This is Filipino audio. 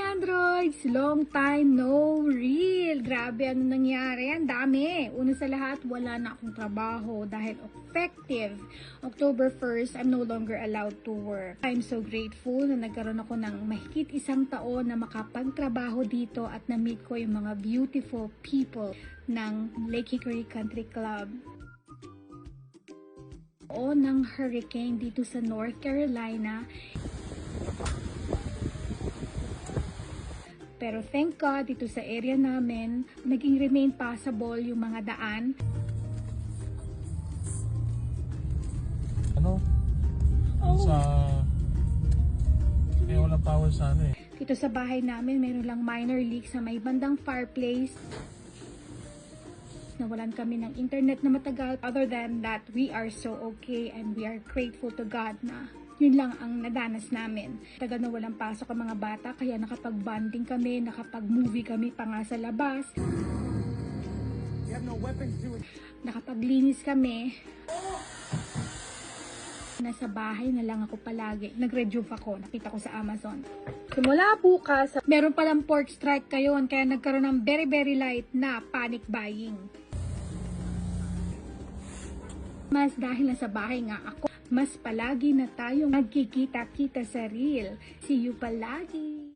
Androids! Long time no real! Grabe, ano nangyari? Ang dami! Una sa lahat, wala na akong trabaho dahil effective. October 1st, I'm no longer allowed to work. I'm so grateful na nagkaroon ako ng mahigit isang taon na makapagtrabaho dito at na-meet ko yung mga beautiful people ng Lake Hickory Country Club o ng hurricane dito sa North Carolina. Pero thank God, dito sa area namin, naging remain passable yung mga daan. Ano? Oh. Sa... Kaya walang power sa ano eh. Dito sa bahay namin, meron lang minor leak sa may bandang fireplace. Nawalan kami ng internet na matagal. Other than that, we are so okay and we are grateful to God na yun lang ang nadanas namin. Tagal na walang pasok ang mga bata, kaya nakapag-bonding kami, nakapag-movie kami pa nga sa labas. Nakapaglinis kami. Nasa bahay na lang ako palagi. Nag-rejuve ako. Nakita ko sa Amazon. Simula bukas, meron palang pork strike kayon kaya nagkaroon ng very very light na panic buying. Mas dahil nasa bahay nga ako, mas palagi na tayong nagkikita-kita sa reel. See you palagi!